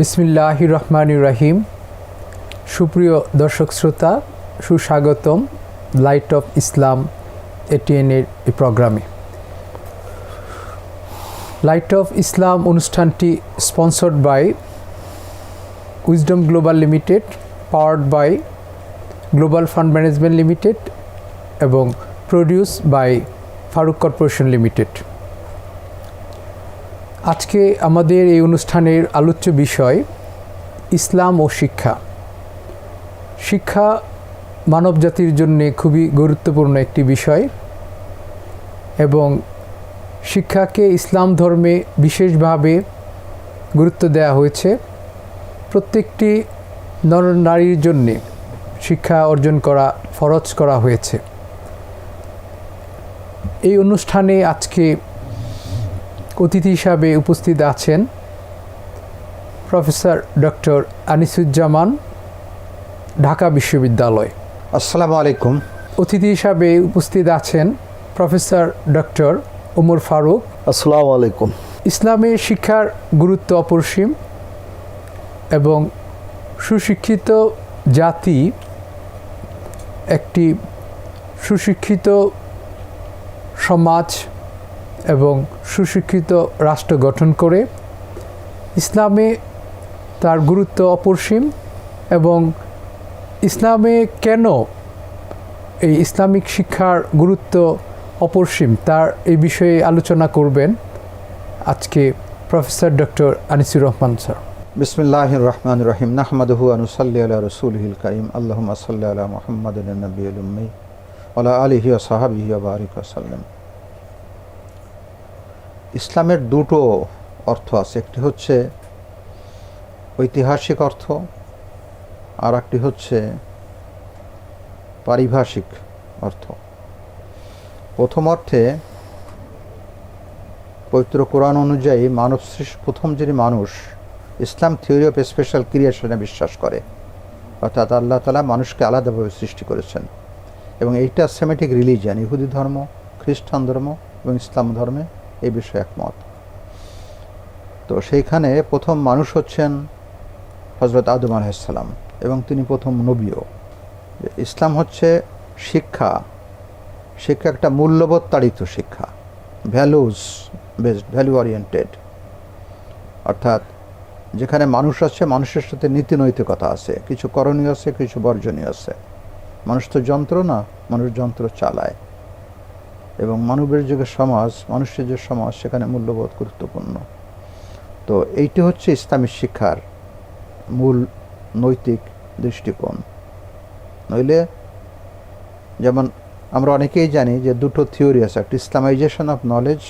বিসমিল্লাহ রহমান রাহিম সুপ্রিয় দর্শক শ্রোতা, সুস্বাগতম লাইট অফ ইসলাম এটিএনের এই প্রোগ্রামে। লাইট অফ ইসলাম অনুষ্ঠানটি sponsored by wisdom global limited, powered by global fund management limited এবং produce by Farooq corporation limited. আজকে আমাদের এই অনুষ্ঠানের আলোচ্য বিষয় ইসলাম ও শিক্ষা। শিক্ষা মানব জাতির জন্য খুবই গুরুত্বপূর্ণ একটি বিষয় এবং শিক্ষাকে ইসলাম ধর্মে বিশেষভাবে গুরুত্ব দেওয়া হয়েছে। প্রত্যেকটি নর নারীর জন্যে শিক্ষা অর্জন করা, ফরজ করা হয়েছে। এই অনুষ্ঠানে আজকে অতিথি হিসাবে উপস্থিত আছেন প্রফেসর ডক্টর আনিসুজ্জামান ঢাকা বিশ্ববিদ্যালয়। আসসালামু আলাইকুম। অতিথি হিসাবে উপস্থিত আছেন প্রফেসর ডক্টর ওমর ফারুক। আসসালামু আলাইকুম। ইসলামে শিক্ষার গুরুত্ব অপরিসীম এবং সুশিক্ষিত জাতি একটি সুশিক্ষিত সমাজ এবং সুশিক্ষিত রাষ্ট্র গঠন করে ইসলামে তার গুরুত্ব অপরিসীম এবং ইসলামে কেন এই ইসলামিক শিক্ষার গুরুত্ব অপরিসীম তার এই বিষয়ে আলোচনা করবেন আজকে professor doctor Anisur Rahman sir. বিসমিল্লাহ রহমান রহিম নাহমাদহু আনুসাল্লি আলা রসুলহিল করিম। আল্লাহ সাল্লি আলা মোহাম্মদ নবী উম্মি। আলা আলিহি সাহাবিহি বারিক সাল্লাম। ইসলামের দুটো অর্থ আছে। একটি হচ্ছে ঐতিহাসিক অর্থ, আর একটি হচ্ছে পারিভাষিক অর্থ। প্রথম অর্থে পবিত্র কোরআন অনুযায়ী মানব সৃষ্ট প্রথম যিনি মানুষ, ইসলাম থিওরি অফ স্পেশাল ক্রিয়েশনে বিশ্বাস করে। অর্থাৎ আল্লাহ তালা মানুষকে আলাদাভাবে সৃষ্টি করেছেন। এবং এইটা সেমেটিক রিলিজিয়ান, ইহুদি ধর্ম, খ্রিস্টান ধর্ম এবং ইসলাম ধর্মে এই বিষয়ে একমত। তো সেইখানে প্রথম মানুষ হচ্ছেন হজরত আদম আলাইসাল্লাম এবং তিনি প্রথম নবীও। ইসলাম হচ্ছে শিক্ষা। শিক্ষা একটা মূল্যবোধ তাড়িত শিক্ষা। ভ্যালুজ বেসড ভ্যালু ওরিয়েন্টেড অর্থাৎ যেখানে মানুষ আছে, মানুষের সাথে নীতি নৈতিকতা আছে। কিছু করণীয় আছে, কিছু বর্জনীয় আছে। মানুষ তো যন্ত্র না, মানুষ যন্ত্র চালায়। এবং মানবের যুগে সমাজ মানুষের যে সমাজ সেখানে মূল্যবোধ গুরুত্বপূর্ণ। তো এইটি হচ্ছে ইসলামী শিক্ষার মূল নৈতিক দৃষ্টিকোণ। নইলে যেমন আমরা অনেকেই জানি যে দুটো থিওরি আছে, একটা ইসলামাইজেশন অফ নলেজ,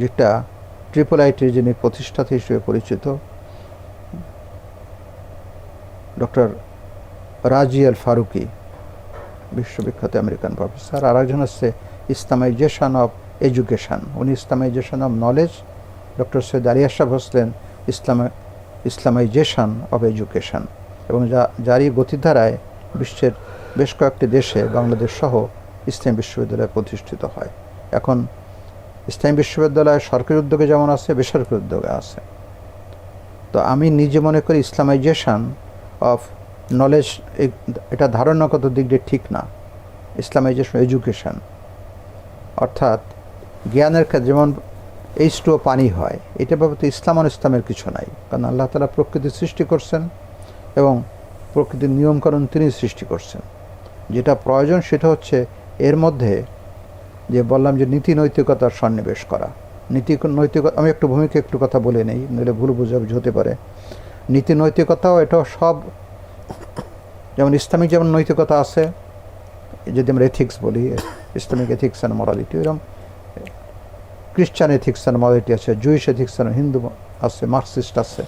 যেটা ট্রিপল আইটির যিনি প্রতিষ্ঠাতা হিসেবে পরিচিত, ডক্টর রাজি আল ফারুকি বিশ্ববিখ্যাত আমেরিকান প্রফেসর। আর একজন হচ্ছে ইসলামাইজেশন অফ এডুকেশন। উনি Islamisation of knowledge. Doctor Syed Ali Ashraf হোসলেন Islam Islamisation of education. এবং যা যারই গতিধারায় বিশ্বের বেশ কয়েকটি দেশে বাংলাদেশ সহ ইসলাম বিশ্ববিদ্যালয় প্রতিষ্ঠিত হয়। এখন ইসলাম বিশ্ববিদ্যালয় সরকারি উদ্যোগে যেমন আছে, বেসরকারি উদ্যোগে আছে। তো আমি নিজে মনে করি ইসলামাইজেশন অফ নলেজ এটা ধারণাগত দিক দিয়ে ঠিক না। ইসলামাইজেশন এডুকেশন অর্থাৎ জ্ঞানের যেমন এইচ টু পানি হয়, এটা বাবদ ইসলাম আর ইসলামের কিছু নাই। কারণ আল্লাহ তালা প্রকৃতি সৃষ্টি করছেন এবং প্রকৃতির নিয়মকানুন তিনি সৃষ্টি করছেন। যেটা প্রয়োজন সেটা হচ্ছে এর মধ্যে যে বললাম যে নীতি নৈতিকতার সন্নিবেশ করা। নীতি নৈতিকতা আমি একটু ভূমিকা একটু কথা বলে নেই, নইলে ভুল বুঝাবুঝি হতে পারে। নীতি নৈতিকতাও এটাও সব যেমন ইসলামিক যেমন নৈতিকতা আছে, যদি আমরা এথিক্স বলি, ইসলামিক এথিক্স অ্যান্ড মরালিটি এরকম খ্রিস্টান এথিক্স অ্যান্ড মরালিটি আছে জুইশ এথিক্স অ্যান্ড হিন্দু আছে মার্কসিস্ট আছে।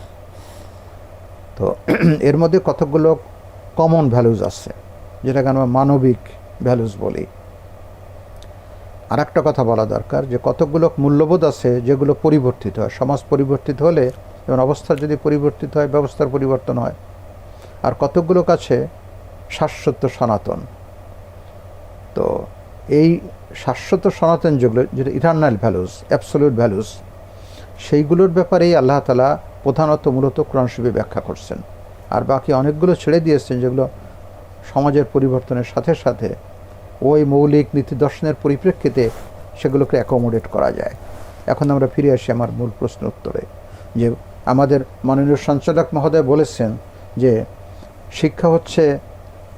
তো এর মধ্যে কতগুলো কমন ভ্যালুজ আছে, যেটাকে আমরা মানবিক ভ্যালুজ বলি। আর একটা কথা বলা দরকার, যে কতকগুলো মূল্যবোধ আছে যেগুলো পরিবর্তিত হয়। সমাজ পরিবর্তিত হলে, যেমন অবস্থা যদি পরিবর্তিত হয়, ব্যবস্থার পরিবর্তন হয় আর কতকগুলো কাছে শাশ্বত সনাতন। তো এই শাশ্বত সনাতন যেগুলো যেটা ইটার্নাল ভ্যালুস অ্যাবসোলিউট ভ্যালুস সেইগুলোর ব্যাপারেই আল্লাহ তালা প্রধানত মূলত কোরআন ব্যাখ্যা করছেন। আর বাকি অনেকগুলো ছেড়ে দিয়েছেন যেগুলো সমাজের পরিবর্তনের সাথে সাথে ওই মৌলিক নীতি দর্শনের পরিপ্রেক্ষিতে সেগুলোকে অ্যাকোমোডেট করা যায়। এখন আমরা ফিরে আসি আমার মূল প্রশ্ন উত্তরে, যে আমাদের মাননীয় সঞ্চালক মহোদয় বলেছেন যে শিক্ষা হচ্ছে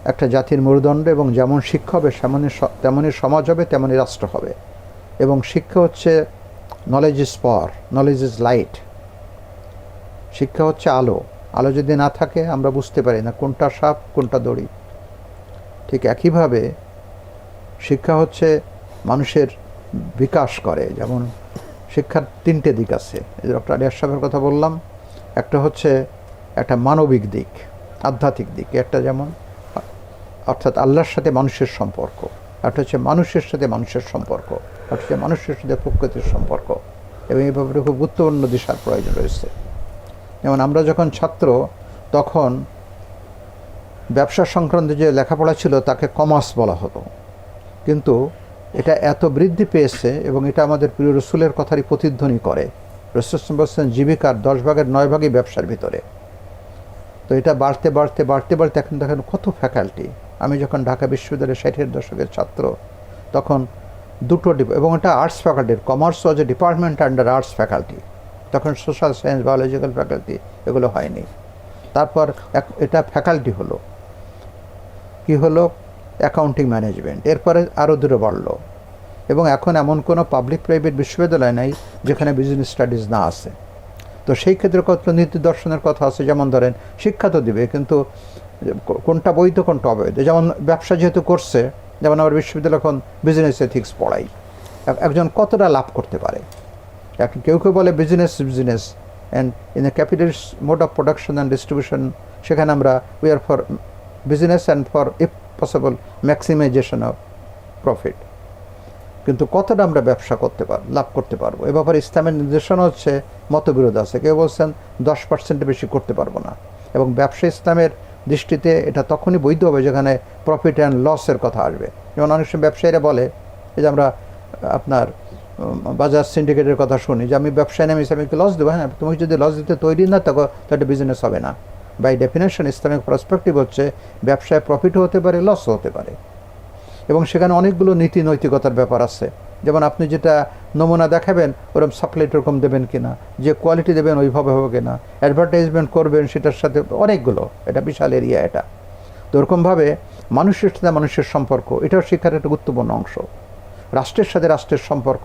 একটা জাতির মেরুদণ্ড এবং যেমন শিক্ষা হবে, সেমনই তেমনই সমাজ হবে, তেমনই রাষ্ট্র হবে। এবং শিক্ষা হচ্ছে knowledge is power knowledge is light শিক্ষা হচ্ছে আলো। আলো যদি না থাকে, আমরা বুঝতে পারি না কোনটা সাপ, কোনটা দড়ি। ঠিক একইভাবে শিক্ষা হচ্ছে মানুষের বিকাশ করে। যেমন শিক্ষার তিনটে দিক আছে। ডক্টর আলিয়ার সাহেবের কথা বললাম, একটা হচ্ছে একটা মানবিক দিক। আধ্যাত্মিক দিক, একটা যেমন, অর্থাৎ আল্লাহর সাথে মানুষের সম্পর্ক, একটা হচ্ছে মানুষের সাথে মানুষের সম্পর্ক, একটা হচ্ছে মানুষের সাথে প্রকৃতির সম্পর্ক, এবং এই ব্যাপারে খুব গুরুত্বপূর্ণ দিশার প্রয়োজন রয়েছে। যেমন আমরা যখন ছাত্র, তখন ব্যবসা সংক্রান্ত যে লেখাপড়া ছিল, তাকে কমার্স বলা হতো। কিন্তু এটা এত বৃদ্ধি পেয়েছে, এবং এটা আমাদের প্রিয় রসুলের কথারই প্রতিধ্বনি করে। রসুল জীবিকার দশ ভাগের নয় ভাগই ব্যবসার ভিতরে। তো এটা বাড়তে বাড়তে বাড়তে বাড়তে এখন দেখেন কত ফ্যাকাল্টি আমি যখন ঢাকা বিশ্ববিদ্যালয়ের ষাটের দশকের ছাত্র, তখন দুটো ডিপ- এবং এটা arts ফ্যাকাল্টির commerce was a department under arts faculty তখন সোশ্যাল সায়েন্স বায়োলজিক্যাল ফ্যাকাল্টি এগুলো হয়নি। তারপর এটা ফ্যাকাল্টি হলো। কি হলো? অ্যাকাউন্টিং ম্যানেজমেন্ট এরপরে আরও দূরে বাড়লো। এবং এখন এমন কোনো পাবলিক প্রাইভেট বিশ্ববিদ্যালয় নাই যেখানে বিজনেস স্টাডিজ না আছে। তো সেই ক্ষেত্রে কত নীতি দর্শনের কথা আছে, যেমন ধরেন শিক্ষা তো দিবে, কিন্তু কোনটা বৈধ, কোনটা অবৈধ? যেমন ব্যবসা যেহেতু করছে, যেমন আমার বিশ্ববিদ্যালয় এখন বিজনেস এথিক্স পড়াই একজন কতটা লাভ করতে পারে? কেউ কেউ বলে business business and in the capitalist mode of production and distribution সেখানে আমরা we are for business and for if possible maximisation of profit কিন্তু কতটা আমরা ব্যবসা করতে পার, লাভ করতে পারব? এ ব্যাপারে ইসলামের নির্দেশনা হচ্ছে, মতবিরোধ আছে। কেউ বলছেন দশ পার্সেন্টের বেশি করতে পারব না। এবং ব্যবসা ইসলামের দৃষ্টিতে এটা তখনই বৈধ হবে যেখানে প্রফিট অ্যান্ড লসের কথা আসবে। যেমন অনেক সময় ব্যবসায়ীরা বলে যে আমরা, আপনার বাজার সিন্ডিকেটের কথা শুনি, যে আমি ব্যবসায় নেমে ইসলামিককে লস দেবো? হ্যাঁ তুমি যদি লস দিতে তৈরি না থাকো, তাহলে বিজনেস হবে না। বাই ডেফিনেশন ইসলামিক পার্সপেক্টিভ হচ্ছে, ব্যবসায় প্রফিটও হতে পারে লসও হতে পারে। এবং সেখানে অনেকগুলো নীতি নৈতিকতার ব্যাপার আছে। যেমন আপনি যেটা নমুনা দেখাবেন ওরকম সাপ্লাইট ওরকম দেবেন কিনা, যে কোয়ালিটি দেবেন ওইভাবে হবে কিনা অ্যাডভার্টাইজমেন্ট করবেন সেটার সাথে অনেকগুলো, এটা বিশাল এরিয়া এটা। তো ওরকমভাবে মানুষের সাথে মানুষের সম্পর্ক, এটাও শিক্ষার একটা গুরুত্বপূর্ণ অংশ। রাষ্ট্রের সাথে রাষ্ট্রের সম্পর্ক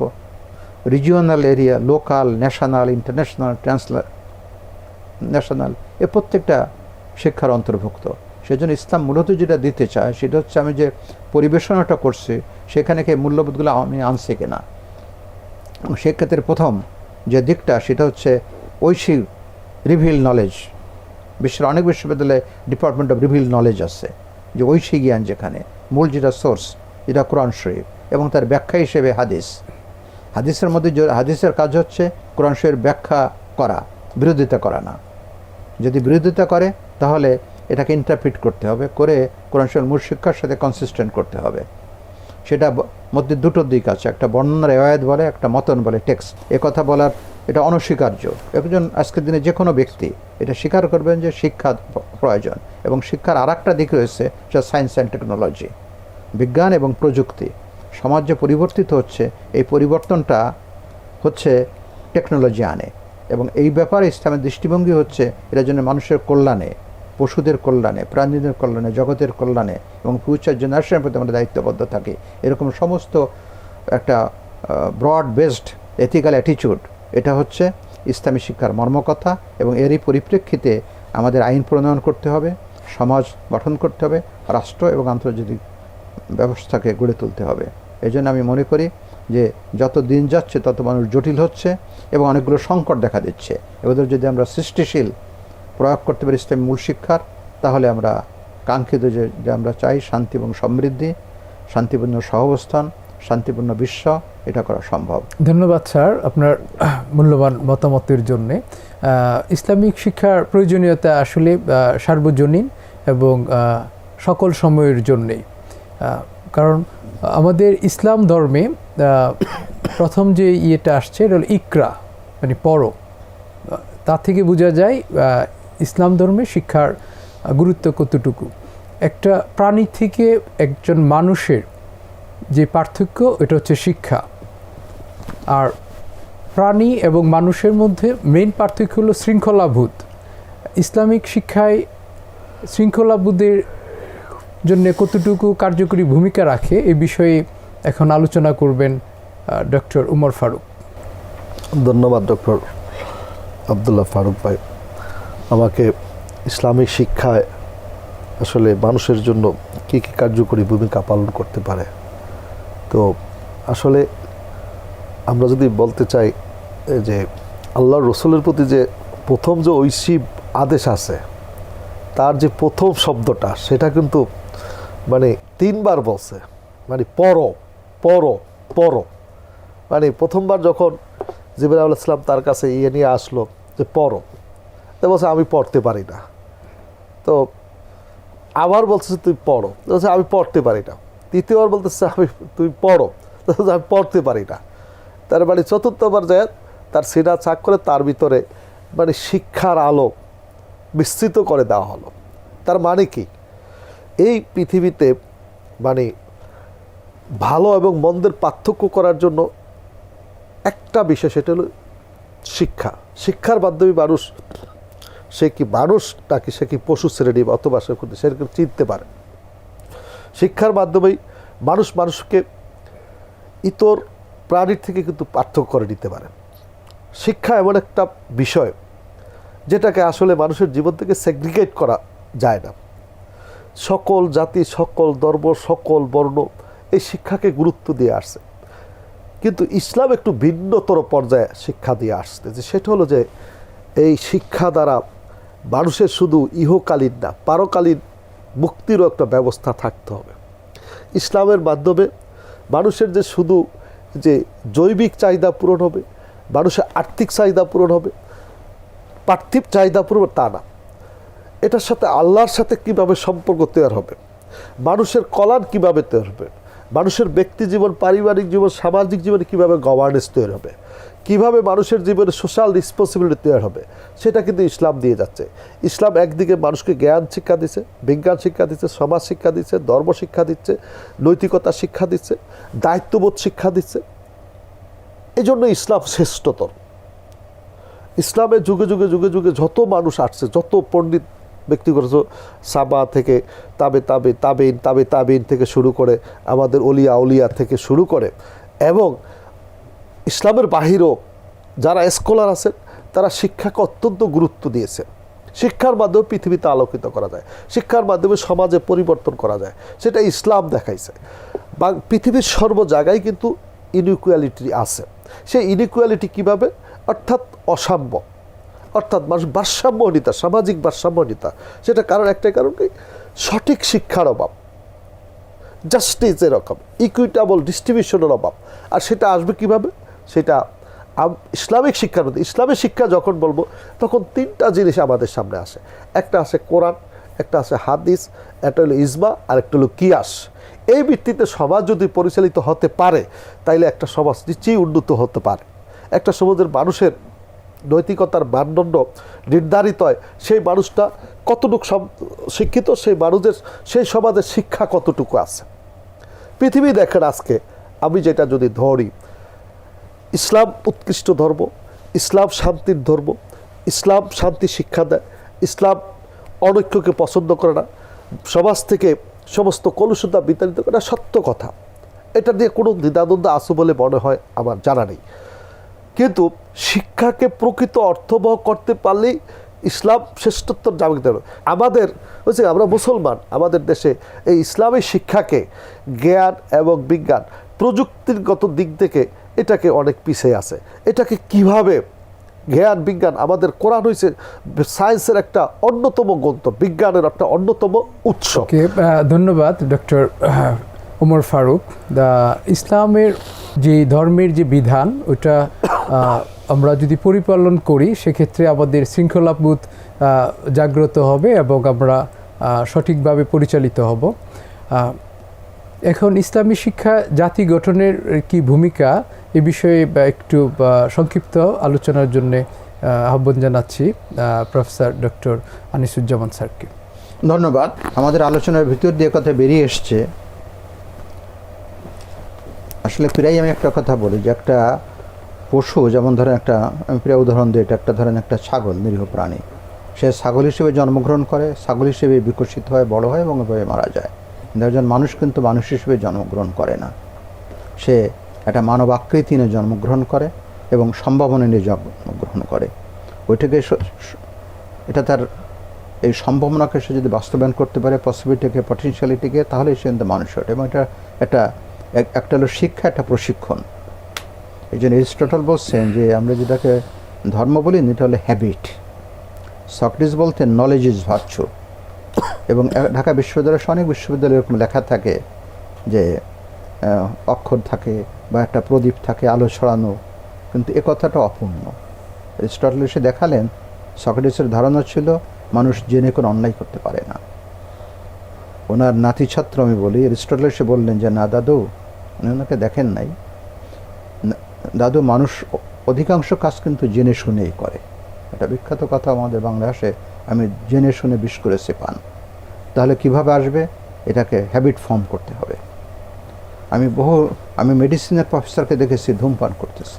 regional area local national international transnational এ প্রত্যেকটা শিক্ষার অন্তর্ভুক্ত। সেজন্য ইসলাম মূলত যেটা দিতে চায় সেটা হচ্ছে আমি যে পরিবেশনাটা করছি, সেখানে কি মূল্যবোধগুলো আমি আনছে কিনা। সেক্ষেত্রে প্রথম যে দিকটা সেটা হচ্ছে ঐশী রিভিল নলেজ বিশ্বের অনেক বিশ্ববিদ্যালয়ে ডিপার্টমেন্ট অফ রিভিল নলেজ আছে, যে ঐশী জ্ঞান যেখানে, মূল যেটা সোর্স যেটা কোরআন শরীফ এবং তার ব্যাখ্যা হিসেবে হাদিস। হাদিসের মধ্যে হাদিসের কাজ হচ্ছে কোরআন শরীফের ব্যাখ্যা করা, বিরোধিতা করা না। যদি বিরোধিতা করে, তাহলে এটাকে ইন্টারপ্রিট করতে হবে, করে কোরআন শরীফের মূল শিক্ষার সাথে কনসিস্টেন্ট করতে হবে। সেটা মধ্যে দুটো দিক আছে, একটা বর্ণনার রেওয়ায়ত বলে, একটা মতন বলে টেক্সট এ কথা বলার এটা অনস্বীকার্য। একজন আজকের দিনে যে কোনো ব্যক্তি এটা স্বীকার করবেন যে শিক্ষা প্রয়োজন এবং শিক্ষার আর একটা দিক রয়েছে, সেটা সায়েন্স অ্যান্ড টেকনোলজি বিজ্ঞান এবং প্রযুক্তি। সমাজ যে পরিবর্তিত হচ্ছে, এই পরিবর্তনটা হচ্ছে টেকনোলজি আনে এবং এই ব্যাপারে ইসলামের দৃষ্টিভঙ্গি হচ্ছে এটা জন্য মানুষের কল্যাণে। পশুদের কল্যাণে, প্রাণীদের কল্যাণে, জগতের কল্যাণে এবং ফিউচার জেনারেশনের প্রতি আমরা দায়িত্ববদ্ধ থাকি। এরকম সমস্ত একটা ব্রড বেসড এথিক্যাল অ্যাটিচিউড এটা হচ্ছে ইসলামী শিক্ষার মর্মকথা এবং এরই পরিপ্রেক্ষিতে আমাদের আইন প্রণয়ন করতে হবে, সমাজ গঠন করতে হবে, রাষ্ট্র এবং আন্তর্জাতিক ব্যবস্থাকে গড়ে তুলতে হবে। এই আমি মনে করি যে যত দিন যাচ্ছে তত মানুষ জটিল হচ্ছে এবং অনেকগুলো সংকট দেখা দিচ্ছে। এবার যদি আমরা সৃষ্টিশীল প্রয়োগ করতে পারি ইসলামী মূল শিক্ষার। তাহলে আমরা কাঙ্ক্ষিত যে যে আমরা চাই শান্তি এবং সমৃদ্ধি, শান্তিপূর্ণ সহাবস্থান, শান্তিপূর্ণ বিশ্ব, এটা করা সম্ভব। ধন্যবাদ, স্যার, আপনার মূল্যবান মতামতের জন্যে। ইসলামিক শিক্ষার প্রয়োজনীয়তা আসলে সার্বজনীন এবং সকল সময়ের জন্যেই। কারণ আমাদের ইসলাম ধর্মে প্রথম যে ইয়েটা আসছে, এটা হলো ইকরা মানে পড়ো তা থেকে বোঝা যায় ইসলাম ধর্মে শিক্ষার গুরুত্ব কতটুকু? একটা প্রাণী থেকে একজন মানুষের যে পার্থক্য, এটা হচ্ছে শিক্ষা। আর প্রাণী এবং মানুষের মধ্যে মেইন পার্থক্য হলো শৃঙ্খলাবোধ। ইসলামিক শিক্ষায় শৃঙ্খলাবোধের জন্য কতটুকু কার্যকরী ভূমিকা রাখে, এ বিষয়ে এখন আলোচনা করবেন ডক্টর উমর ফারুক। ধন্যবাদ, ডক্টর আবদুল্লাহ ফারুক ভাই। আমাকে ইসলামিক শিক্ষায় আসলে মানুষের জন্য কী কী কার্যকরী ভূমিকা পালন করতে পারে। তো আসলে আমরা যদি বলতে চাই যে আল্লাহর রসুলের প্রতি যে প্রথম যে ঐশী আদেশ আছে, তার যে প্রথম শব্দটা, সেটা কিন্তু মানে তিনবার বলছে। মানে পর পর পর। মানে প্রথমবার যখন জিবরাল আল ইসলাম তার কাছে ইয়ে নিয়ে আসলো যে পড়ো তো বলছে, আমি পড়তে পারি না। তো আবার বলছে তুই পড়ো। বলছে, আমি পড়তে পারি না। তৃতীয়বার বলতেছে, আমি, তুই পড়ো। আমি পড়তে পারি না। তার মানে চতুর্থবার যায় তার সিনা চাক করে তার ভিতরে মানে শিক্ষার আলো বিস্তৃত করে দেওয়া হলো। তার মানে কি? এই পৃথিবীতে মানে ভালো এবং মন্দের পার্থক্য করার জন্য একটা বিষয়, সেটা হলো শিক্ষা। শিক্ষার মাধ্যমে মানুষ সে কি মানুষ নাকি সে কি পশু শ্রেণি অথবা সে সেরকম চিনতে পারে। শিক্ষার মাধ্যমেই মানুষ মানুষকে ইতর প্রাণীর থেকে কিন্তু পার্থক্য করে নিতে পারে। শিক্ষা এমন একটা বিষয় যেটাকে আসলে মানুষের জীবন থেকে সেগ্রিগেট করা যায় না। সকল জাতি, সকল ধর্ম, সকল বর্ণ এই শিক্ষাকে গুরুত্ব দিয়ে আসছে। কিন্তু ইসলাম একটু ভিন্নতর পর্যায়ে শিক্ষা দিয়ে আসছে যে সেটা হলো যে এই শিক্ষা দ্বারা মানুষের শুধু ইহকালীন না, পারকালীন মুক্তিরও একটা ব্যবস্থা থাকতে হবে। ইসলামের মাধ্যমে মানুষের যে শুধু যে জৈবিক চাহিদা পূরণ হবে, মানুষের আর্থিক চাহিদা পূরণ হবে, পার্থিব চাহিদা পূরণ তা না। এটার সাথে আল্লাহর সাথে কীভাবে সম্পর্ক তৈরি হবে, মানুষের কল্যাণ কীভাবে তৈরি হবে, মানুষের ব্যক্তি জীবন, পারিবারিক জীবন, সামাজিক জীবনে কীভাবে গভর্নেন্স তৈরি হবে কীভাবে মানুষের জীবনে সোশ্যাল রেসপন্সিবিলিটি তৈরি হবে, সেটা কিন্তু ইসলাম দিয়ে যাচ্ছে। ইসলাম একদিকে মানুষকে জ্ঞান শিক্ষা দিচ্ছে, বিজ্ঞান শিক্ষা দিচ্ছে, সমাজ শিক্ষা দিচ্ছে, ধর্ম শিক্ষা দিচ্ছে, নৈতিকতা শিক্ষা দিচ্ছে, দায়িত্ববোধ শিক্ষা দিচ্ছে। এই জন্য ইসলাম শ্রেষ্ঠতর। ইসলামের যুগে যুগে যুগে যুগে যত মানুষ আসছে, যত পণ্ডিত ব্যক্তিগত সাবা থেকে তাবে তাবে তাবিন তাবে তাবিন থেকে শুরু করে আমাদের অলিয়া অলিয়া থেকে শুরু করে, এবং ইসলামের বাহিরেও যারা স্কলার আছেন, তারা শিক্ষাকে অত্যন্ত গুরুত্ব দিয়েছে শিক্ষার মাধ্যমে পৃথিবীতে আলোকিত করা যায়। শিক্ষার মাধ্যমে সমাজে পরিবর্তন করা যায়। সেটা ইসলাম দেখাইছে। বা পৃথিবীর সর্ব জায়গায় কিন্তু ইনইকুয়ালিটি আছে। সেই ইনইকুয়ালিটি কীভাবে? অর্থাৎ অসাম্য। অর্থাৎ মানুষ ভারসাম্যহীনতা সামাজিক ভারসাম্যহীনতা সেটা কারণ একটাই কারণ কি? সঠিক শিক্ষার অভাব। জাস্টিস এরকম। ইকুইটেবল ডিস্ট্রিবিউশনের অভাব। আর সেটা আসবে কীভাবে? সেটা ইসলামিক শিক্ষার মধ্যে ইসলামিক শিক্ষা যখন বলব, তখন তিনটা জিনিস আমাদের সামনে আসে। একটা আছে কোরআন, একটা আছে হাদিস, একটা হলো ইজমা, আর একটা হলো কিয়াস। এই ভিত্তিতে সমাজ যদি পরিচালিত হতে পারে, তাইলে একটা সমাজ নিশ্চয়ই উন্নত হতে পারে। একটা সমাজের মানুষের নৈতিকতার মানদণ্ড নির্ধারিত হয়, সেই মানুষটা কতটুকু শিক্ষিত, সেই মানুষের, সেই সমাজের শিক্ষা কতটুকু আছে। পৃথিবী দেখেন আজকে, আমি যেটা যদি ধরি ইসলাম উৎকৃষ্ট ধর্ম, ইসলাম শান্তির ধর্ম, ইসলাম শান্তি শিক্ষা দেয়, ইসলাম অনৈক্যকে পছন্দ করে না, সমাজ থেকে সমস্ত কলুষতা বিতাড়িত করে সত্য কথা। এটা দিয়ে কোনো দ্বিধাদ্বন্দ্ব আছে বলে মনে হয় আমার জানা নেই। কিন্তু শিক্ষাকে প্রকৃত অর্থবহ করতে পারলেই ইসলাম শ্রেষ্ঠত্ব জামিত দেবে আমাদের, হচ্ছে আমরা মুসলমান, আমাদের দেশে এই ইসলামী শিক্ষাকে জ্ঞান এবং বিজ্ঞান প্রযুক্তিগত দিক থেকে এটাকে অনেক পিছিয়ে আছে। এটাকে কীভাবে জ্ঞান, বিজ্ঞান, আমাদের কোরআন হয়েছে সায়েন্সের একটা অন্যতম গ্রন্থ, বিজ্ঞানের একটা অন্যতম উৎস। ধন্যবাদ, ডক্টর উমর ফারুক। দা, ইসলামের যে ধর্মের যে বিধান, ওটা আমরা যদি পরিপালন করি, সেক্ষেত্রে আমাদের শৃঙ্খলাবোধ জাগ্রত হবে এবং আমরা সঠিকভাবে পরিচালিত হব। এখন ইসলামী শিক্ষা জাতি গঠনের কি ভূমিকা এ বিষয়ে একটু সংক্ষিপ্ত আলোচনার জন্য আহ্বান জানাচ্ছি প্রফেসর ডক্টর আনিসুজ্জামান স্যারকে। ধন্যবাদ। আমাদের আলোচনার ভিতর দিয়ে কথা বেরিয়ে এসছে। আসলে প্রায় আমি একটা কথা বলি যে একটা পশু, যেমন ধরেন একটা, আমি প্রায় উদাহরণ দিই, এটা একটা ধরেন একটা ছাগল, নিরীহ প্রাণী। সে ছাগল হিসেবে জন্মগ্রহণ করে, ছাগল হিসেবে বিকশিত হয়, বড় হয় এবং মারা যায়। একজন মানুষ কিন্তু মানুষ হিসেবে জন্মগ্রহণ করে না। সে একটা মানব আকৃতি নিয়ে জন্মগ্রহণ করে এবং সম্ভাবনা নিয়ে জন্মগ্রহণ করে। ওইটাকে এটা তার এই সম্ভাবনাকে সে যদি বাস্তবায়ন করতে পারে পসিবিলিটিকে পটেনশিয়ালিটিকে তাহলে সে কিন্তু মানুষ ওঠে এবং এটা একটা, এক- একটা হলো শিক্ষা, একটা প্রশিক্ষণ। এই জন্য এরিস্টটল বলছেন যে আমরা যেটাকে ধর্ম বলি, এটা হলো হ্যাবিট সক্রেটিস বলতেন নলেজ ইজ ভার্চু এবং ঢাকা বিশ্ববিদ্যালয়ের অনেক বিশ্ববিদ্যালয়ে এরকম লেখা থাকে যে অক্ষর থাকে বা একটা প্রদীপ থাকে আলো ছড়ানো, কিন্তু এ কথাটা অপূর্ণ। এরিস্টটল এসে দেখালেন, সক্রেটিসের ধারণা ছিল মানুষ জেনে কোনো অন্যায় করতে পারে না। ওনার নাতি ছাত্র আমি বলি, এরিস্টটল এসে বললেন যে, না দাদু, উনি ওনাকে দেখেন নাই। দাদু, মানুষ অধিকাংশ কাজ কিন্তু জেনে শুনেই করে। একটা বিখ্যাত কথা আমাদের বাংলা আসে, আমি জেনে শুনে বিষ করেছি পান তাহলে কীভাবে আসবে? এটাকে হ্যাবিট ফর্ম করতে হবে। আমি বহু, আমি মেডিসিনের প্রফেসরকে দেখেছি, ধূমপান করতেছে।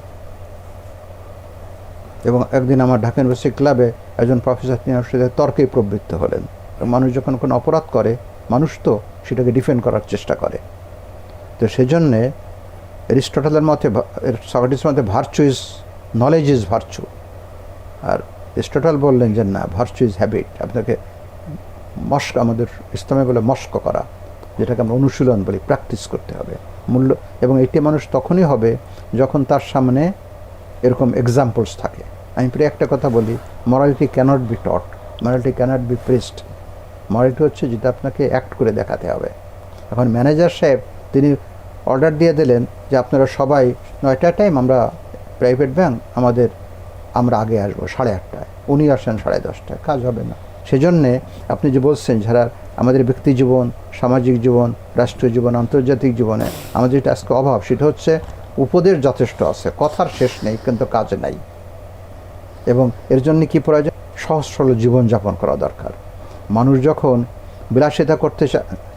এবং একদিন আমার ঢাকা ইউনিভার্সিটি ক্লাবে একজন প্রফেসর তিনি আমার সাথে তর্কে প্রবৃত্ত হলেন। মানুষ যখন কোনো অপরাধ করে, মানুষ তো সেটাকে ডিফেন্ড করার চেষ্টা করে। তো সেজন্যে এরিস্টটলের মতে সক্রেটিসের মতে virtue is knowledge is virtue R Aristotle বললেন যে না ভার্চু ইজ হ্যাবিট আপনাকে মস্ক আমাদের ইসলামে বলে মস্ক করা, যেটাকে আমরা অনুশীলন বলি প্র্যাকটিস করতে হবে। মূল্য, এবং এটি মানুষ তখনই হবে যখন তার সামনে এরকম এক্সাম্পলস থাকে। আমি প্রায় একটা কথা বলি morality cannot be taught morality cannot be pressed morality হচ্ছে যেটা আপনাকে অ্যাক্ট করে দেখাতে হবে। এখন ম্যানেজার সাহেব, তিনি অর্ডার দিয়ে দিলেন যে আপনারা সবাই নয়টা টাইম আমরা প্রাইভেট ব্যাংক আমাদের, আমরা আগে আসব সাড়ে আটটায়। উনি আসেন সাড়ে দশটায়, কাজ হবে না। সেজন্যে আপনি যে বলছেন যারা আমাদের ব্যক্তি জীবন, সামাজিক জীবন, রাষ্ট্রীয় জীবন, আন্তর্জাতিক জীবনে আমাদের যেটা আজকে অভাব, সেটা হচ্ছে উপদেশ যথেষ্ট আছে, কথার শেষ নেই, কিন্তু কাজ নাই। এবং এর জন্য কি প্রয়োজন? সহজ সরল জীবনযাপন করা দরকার। মানুষ যখন বিলাসিতা করতে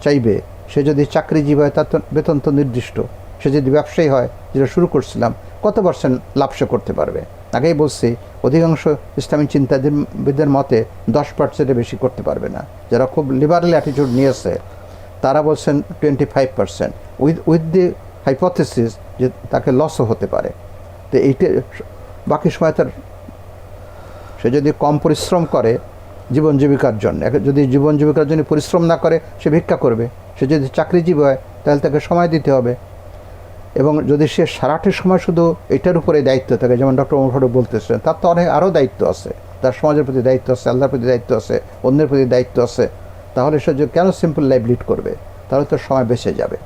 চাইবে, সে যদি চাকরিজীবী হয়, তার তো বেতন তো নির্দিষ্ট। সে যদি ব্যবসায়ী হয়, যেটা শুরু করছিলাম, কত পার্সেন্ট লাভ সে করতে পারবে? আগেই বলছি, অধিকাংশ ইসলামী চিন্তাবিদদের মতে দশ পার্সেন্টের বেশি করতে পারবে না। যারা খুব লিবারেল অ্যাটিটিউড নিয়েছে, তারা বলছেন twenty five percent with with the hypothesis যে তাকে লসও হতে পারে। তো এইটা বাকি সময় তার সে যদি কম পরিশ্রম করে জীবন জীবিকার জন্য যদি জীবন জীবিকার জন্য পরিশ্রম না করে, সে ভিক্ষা করবে। সে যদি চাকরিজীবী হয়, তাহলে তাকে সময় দিতে হবে। এবং যদি সে সারাটি সময় শুধু এটার উপরে দায়িত্ব থাকে, যেমন ডক্টর ওমর ফারুক বলতেছেন, তার তো অনেক আরও দায়িত্ব আছে। তার সমাজের প্রতি দায়িত্ব আছে, আল্লাহর প্রতি দায়িত্ব আছে, অন্যের প্রতি দায়িত্ব আছে। তাহলে সে যে কেন সিম্পল লাইফ লিড করবে? তাহলে তো সময় বেঁচে যাবে।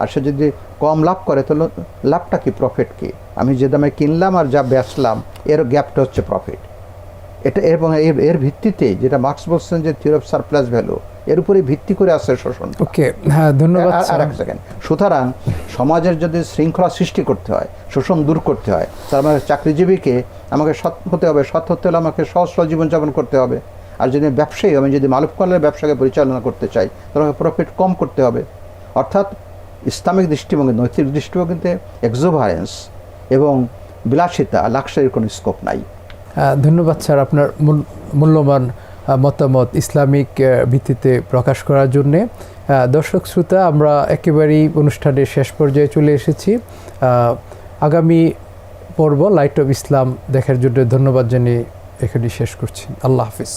আর সে যদি কম লাভ করে, তাহলে লাভটা কি? প্রফিট কি? আমি যে দামে কিনলাম আর যা বেচলাম, এর গ্যাপটা হচ্ছে প্রফিট এটা এবং এর ভিত্তিতে যেটা মার্কস বলছেন যে থিওরি অফ সারপ্লাস ভ্যালু এর উপরে ভিত্তি করে আছে শোষণ। ওকে হ্যাঁ ধন্যবাদ আর- এক সেকেন্ড সুতরাং সমাজের যদি শৃঙ্খলা সৃষ্টি করতে হয় শোষণ দূর করতে হয় তার মানে চাকরিজীবীকে আমাকে সৎ হতে হবে সৎ হতে হলে আমাকে সহজ সহজ জীবনযাপন করতে হবে। আর যদি ব্যবসায়ী আমি যদি মালুক কলের ব্যবসাকে পরিচালনা করতে চাই তাহলে আমাকে প্রফিট কম করতে হবে। অর্থাৎ ইসলামিক দৃষ্টিভঙ্গি নৈতিক দৃষ্টিভঙ্গিতে এক্সোভারেন্স এবং বিলাসিতা লাক্সারির কোনো স্কোপ নাই। আহ, ধন্যবাদ স্যার আপনার মূল- মূল্যবান মতামত ইসলামিক ভিত্তিতে প্রকাশ করার জন্যে। দর্শক শ্রোতা, আমরা একেবারেই অনুষ্ঠানের শেষ পর্যায়ে চলে এসেছি। আগামী পর্ব লাইট অফ ইসলাম দেখার জন্য ধন্যবাদ জানিয়ে এখানে শেষ করছি। আল্লাহ হাফিজ।